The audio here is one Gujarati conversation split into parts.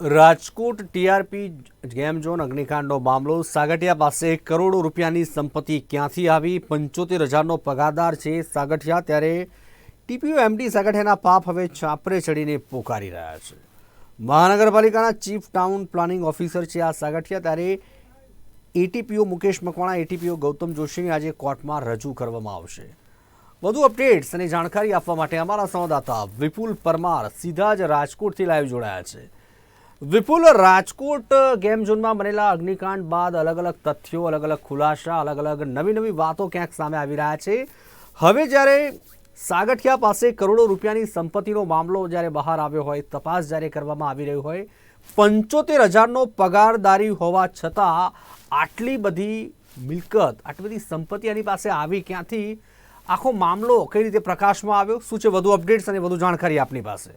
રાજકોટ ટીઆરપી ગેમ ઝોન અગ્નિકાંડનો મામલો. સાગઠિયા પાસે કરોડો રૂપિયાની સંપત્તિ ક્યાંથી આવી? પંચોતેર હજારનો પગારદાર છે સાગઠિયા. ત્યારે ટીપીઓ એમડી સાગઠિયાના પાપ હવે છાપરે ચડીને પોકારી રહ્યા છે. મહાનગરપાલિકાના ચીફ ટાઉન પ્લાનિંગ ઓફિસર છે આ સાગઠિયા. ત્યારે એટીપીઓ મુકેશ મકવાણા, એટીપીઓ ગૌતમ જોશીને આજે કોર્ટમાં રજૂ કરવામાં આવશે. વધુ અપડેટ્સ અને જાણકારી આપવા માટે અમારા સંવાદદાતા વિપુલ પરમાર સીધા જ રાજકોટથી લાઈવ જોડાયા છે. વિપુલ, રાજકોટ ગેમ ઝોનમાં બનેલા અગ્નિકાંડ બાદ અલગ અલગ તથ્યો અલગ અલગ ખુલાસા અલગ અલગ નવી નવી વાતો ક્યાંક સામે આવી રહ્યા છે. હવે જ્યારે સાગઠિયા પાસે કરોડો રૂપિયાની સંપત્તિનો મામલો જ્યારે બહાર આવ્યો હોય, તપાસ જ્યારે કરવામાં આવી રહી હોય, પંચોતેર હજારનો પગારદારી હોવા છતાં આટલી બધી મિલકત, આટલી બધી સંપત્તિ એની પાસે આવી ક્યાંથી? આખો મામલો કઈ રીતે પ્રકાશમાં આવ્યો? શું છે? વધુ અપડેટ્સ અને વધુ જાણકારી આપની પાસે.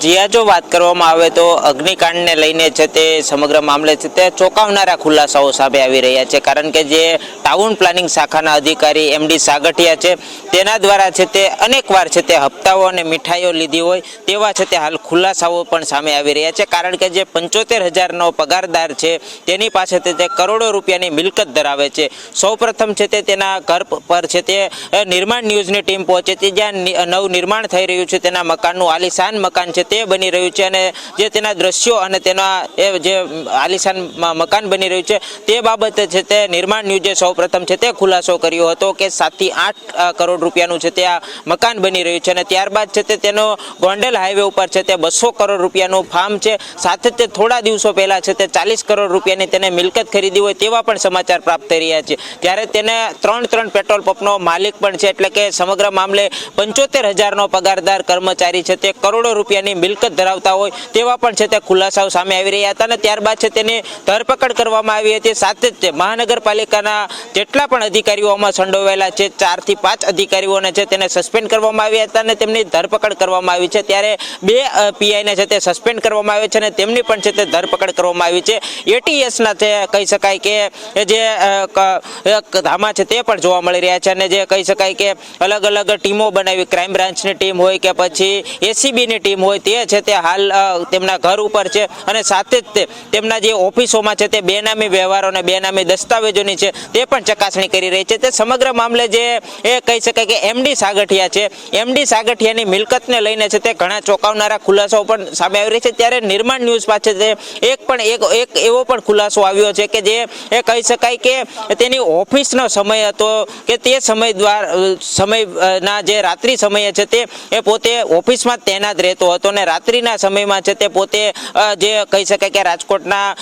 જ્યાં જો વાત કરવામાં આવે તો અગ્નિકાંડને લઈને છે તે સમગ્ર મામલે છે તે ચોંકાવનારા ખુલાસાઓ સામે આવી રહ્યા છે. કારણ કે જે ટાઉન પ્લાનિંગ શાખાના અધિકારી એમડી સાગઠિયા છે, તેના દ્વારા છે તે અનેકવાર છે તે હપ્તાઓ અને મીઠાઈઓ લીધી હોય તેવા છે તે હાલ ખુલાસાઓ પણ સામે આવી રહ્યા છે. કારણ કે જે પંચોતેર હજારનો પગારદાર છે, તેની પાસે તે કરોડો રૂપિયાની મિલકત ધરાવે છે. સૌપ્રથમ છે તે તેના ઘર પર છે તે નિર્માણ ન્યૂઝની ટીમ પહોંચે છે. જ્યાં નિ- નવું નિર્માણ થઈ રહ્યું છે. તેના મકાનનું આલિશાન મકાન છે તે બની રહ્યું છે અને જે તેના દ્રશ્યો અને તેના એ જે આલિશાન મકાન બની રહ્યું છે તે બાબતે છે તે નિર્માણ ન્યૂઝે સૌપ્રથમ છે તે ખુલાસો કર્યો હતો કે સાતથી આઠ કરોડ રૂપિયાનું છે તે આ મકાન બની રહ્યું છે અને ત્યારબાદ છે તે તેનો ગોંડલ હાઈવે ઉપર છે તે બસો કરોડ રૂપિયાનું ફાર્મ છે. સાથે તે થોડા દિવસો પહેલાં છે તે ચાલીસ કરોડ રૂપિયાની તેને મિલકત ખરીદી હોય તેવા પણ સમાચાર પ્રાપ્ત થઈ રહ્યા છે. ત્યારે તેને ત્રણ ત્રણ પેટ્રોલ પંપનો માલિક પણ છે એટલે કે સમગ્ર મામલે પંચોતેર હજારનો પગારદાર કર્મચારી છે તે કરોડો રૂપિયાની મિલકત ધરાવતા હોય તેવા પણ છે તે ખુલાસાઓ સામે આવી રહ્યા હતા અને ત્યારબાદ છે તેની ધરપકડ કરવામાં આવી હતી. સાથે જ મહાનગરપાલિકાના જેટલા પણ અધિકારીઓમાં સંડોવાયેલા છે, ચારથી પાંચ અધિકારીઓને છે તેને સસ્પેન્ડ કરવામાં આવ્યા હતા અને તેમની ધરપકડ કરવામાં આવી છે. ત્યારે બે પીઆઈને છે તે સસ્પેન્ડ કરવામાં આવે છે અને તેમની પણ છે તે ધરપકડ કરવામાં આવી છે. એટીએસના તે કહી શકાય કે જે ધામા છે તે પણ જોવા મળી રહ્યા છે અને જે કહી શકાય કે અલગ અલગ ટીમો બનાવી, ક્રાઇમ બ્રાન્ચની ટીમ હોય કે પછી એસીબીની ટીમ હોય તે છે તે હાલ તેમના ઘર ઉપર છે અને સાથે જ તે, તેમના જે ઓફિસોમાં છે તે બેનામી વ્યવહારો અને બેનામી દસ્તાવેજોની છે તે પણ ચકાસણી કરી રહી છે. તે સમગ્ર મામલે જે એ કહી શકાય કે એમડી સાગઠિયા છે એમડી સાગઠિયાની મિલકતને લઈને છે તે ઘણા ચોંકાવનારા ખુલાસાઓ પણ સામે આવી રહી છે. ત્યારે નિર્માણ ન્યૂઝ પાસે તે એક પણ, એક એક એવો પણ ખુલાસો આવ્યો છે કે જે એ કહી શકાય કે તેની ઓફિસનો સમય હતો કે તે સમય દ્વારા સમયના જે રાત્રિ સમયે છે તે એ પોતે ઓફિસમાં તૈનાત તૈનાત રહેતો હતો અને રાત્રિના સમયમાં છે તે પોતે જે કહી શકાય કે રાજકોટના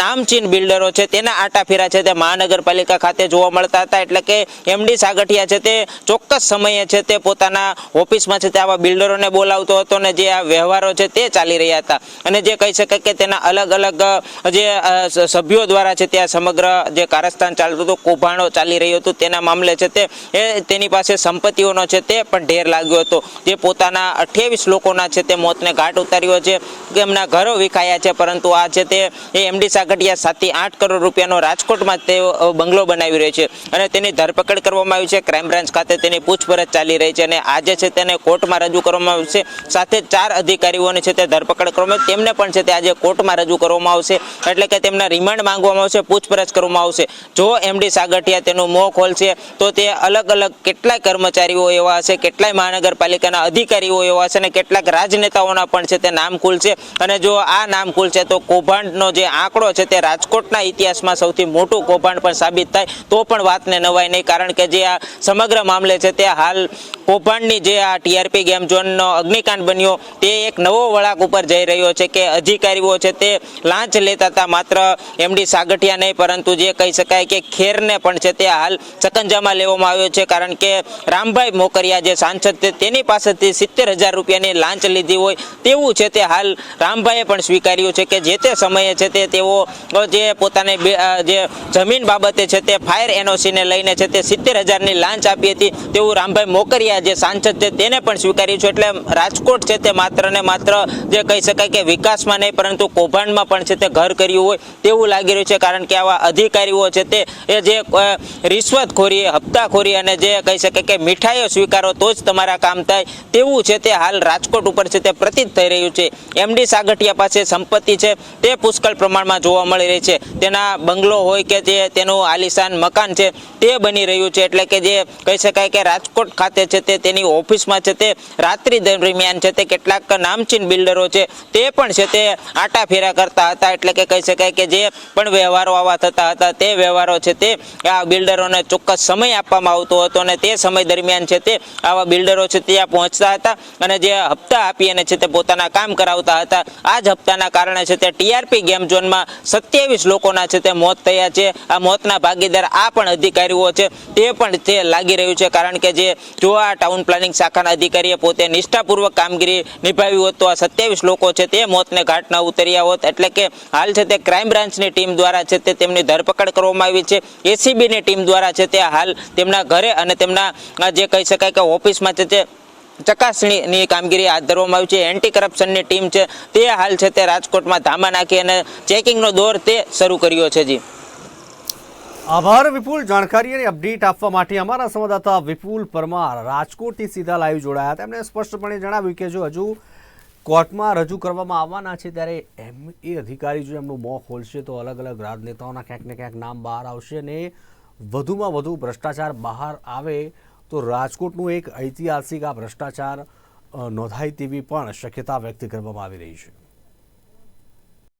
નામચીન બિલ્ડરો છે તેના આટાફેરા છે તે મહાનગરપાલિકા ખાતે જોવા મળતા હતા. એટલે કે એમડી સાગઠિયા છે તે ચોક્કસ સમયે છે તે પોતાના ઓફિસમાં છે તે આવા બિલ્ડરોને બોલાવતો હતો અને જે આ વ્યવહારો છે તે ચાલી રહ્યા હતા. અને જે કહી શકાય કે તેના અલગ અલગ જે સભ્યો દ્વારા છે તે સમગ્ર જે કારસ્તાન ચાલતું હતું, કૌભાંડો ચાલી રહ્યું હતું, તેના મામલે છે તે, એ તેની પાસે સંપત્તિઓનો છે તે પણ ઢેર લાગ્યો હતો. જે પોતાના અઠ્યાવીસ લોકોના છે તે મોતને ઘાટ ઉતાર્યો છે એમના ઘરો વિખાયા છે, પરંતુ આ છે તે એમડી સાગઠિયા સાતથી આઠ કરોડ રૂપિયાનો રાજકોટમાં તે બંગલો બનાવી રહ્યો છે અને તેની ધરપકડ કરવામાં આવી છે. ક્રાઇમ બ્રાન્ચ ખાતે તેની પૂછપરછ ચાલી રહી છે અને આજે છે તેને કોર્ટમાં રજૂ કરવામાં આવશે. સાથે ચાર અધિકારીઓની છે તે ધરપકડ કરવામાં તેમને પણ છે તે આજે કોર્ટમાં રજૂ કરવામાં આવશે. એટલે કે તેમના રિમાન્ડ માંગવામાં આવશે, પૂછપરછ કરવામાં આવશે. જો એમડી સાગઠિયા તેનું મોં ખોલશે, તો તે અલગ અલગ કેટલાય કર્મચારીઓ એવા હશે, કેટલાય મહાનગરપાલિકાના અધિકારીઓ એવા હશે અને કેટલાક રાજનેતાઓના પણ છે તે નામ છે. અને જો આ નામ છે તો કૌભાંડનો જે આંકડો છે તે રાજકોટના ઇતિહાસમાં સૌથી મોટું કૌભાંડ પણ સાબિત થાય તો પણ વાતને નવાય નહીં. કારણ કે જે આ સમગ્ર મામલે છે તે હાલ કૌભાંડની જે આ ટીઆરપી ગેમ ઝોનનો અગ્નિકાંડ બન્યો, તે એક નવો વળાંક ઉપર જઈ રહ્યો છે કે અધિકારીઓ છે તે લાંચ લેતા હતા માત્ર એમડી સાગઠિયા નહીં, પરંતુ જે કહી શકાય કે ખેરને પણ છે તે હાલ સકંજામાં લેવામાં આવ્યો છે, કારણ કે રામભાઈ મોકરિયા જે સાંસદ છે તેની પાસેથી સિત્તેર હજાર રૂપિયાની લાંચ લીધી હોય તેવું છે તે હાલ રામભાઈએ પણ સ્વીકાર્યું છે કે જે તે સમયે છે તે તેઓ જે પોતાને જે જમીન બાબતે છે તે ફાયર એનઓસીને લઈને છે તે સિત્તેર હજારની લાંચ આપી હતી, તેવું રામભાઈ મોકરિયા જે સાંસદ છે તેને પણ સ્વીકાર્યું છે. એટલે રાજકોટ છે તે માત્ર ને માત્ર જે કહી શકાય કે વિકાસમાં નહીં, પરંતુ કૌભાંડમાં પણ છે તે ઘર કર્યું હોય તેવું લાગી રહ્યું છે. કારણ કે આવા અધિકારીઓ છે તે, એ જે રિશ્વતખોરી, હપ્તાખોરી અને જે કહી શકાય કે મીઠાઈઓ સ્વીકારો, તો જ તમારા કામ થાય. તેવું છે તે હાલ રાજકોટ ઉપર છે તે પ્રતીત થઈ રહ્યું છે. એમડી સાગઠિયા પાસે સંપત્તિ છે તે પુષ્કળ પ્રમાણમાં જોવા મળી રહી છે. તેના બંગલો હોય કે જે તેનું આલિશાન મકાન છે તે બની રહ્યું છે. એટલે કે જે કહી શકાય કે રાજકોટ ખાતે છે તે તેની ઓફિસમાં છે તે રાત્રિ દરમિયાન છે તે કેટલાક નામચીન બિલ્ડરો છે તે પણ છે તે આટા ફેરા કરતા હતા એટલે કે કહી શકાય કે જે પણ વ્યવહારો આવા થતા હતા તે વ્યવહારો છે તે આ બિલ્ડરોને ચોક્કસ સમય આપવામાં આવતો હતો અને તે સમય દરમિયાન છે તે આવા બિલ્ડરો છે ત્યાં પહોંચતા હતા અને જે હપ્તા આપી અને છે તે પોતાના કામ કરાવતા હતા આ જ હપ્તાના કારણે છે તે ટીઆરપી ગેમ ઝોનમાં સત્યાવીસ લોકોના છે તે મોત થયા છે આ મોતના ભાગીદાર આ પણ અધિકારીઓ છે તે પણ તે લાગી રહ્યું છે કારણ કે જે જો આ ટાઉન પ્લાનિંગ શાખાના અધિકારીએ પોતે નિષ્ઠાપૂર્વક કામગીરી નિભાવી હોત તો આ સત્યાવીસ લોકો છે તે મોતને ઘાટ ન ઉતર્યા હોત. એટલે કે હાલ છે તે ક્રાઇમ બ્રાન્ચની ટીમ દ્વારા છે તે તેમની ધરપકડ કરવામાં આવી છે. એસીબીની ટીમ દ્વારા છે તે હાલ તેમના ઘરે અને તેમના જે કહી શકાય કે ઓફિસમાં છે તે ચકાસણીની કામગીરી હાથ ધરવામાં આવી છે. એન્ટી કરપ્શનની ટીમ છે તે હાલ છે તે રાજકોટમાં ધામા નાખી અને ચેકિંગનો દોર તે શરૂ કર્યો છે જી. આભાર વિપુલ. જાણકારી અને અપડેટ આપવા માટે અમારા સંવાદદાતા વિપુલ પરમાર રાજકોટથી સીધા લાઈવ જોડાયા તેમણે સ્પષ્ટપણે જણાવ્યું કે જો હજુ કોર્ટમાં રજૂ કરવામાં આવવાના છે, ત્યારે એમ એ અધિકારી જો એમનું મોં ખોલશે, તો અલગ અલગ રાજનેતાઓના ક્યાંક ને ક્યાંક નામ બહાર આવશે અને વધુમાં વધુ ભ્રષ્ટાચાર બહાર આવે તો રાજકોટનું એક ઐતિહાસિક આ ભ્રષ્ટાચાર નોંધાય તેવી પણ શક્યતા વ્યક્ત કરવામાં આવી રહી છે.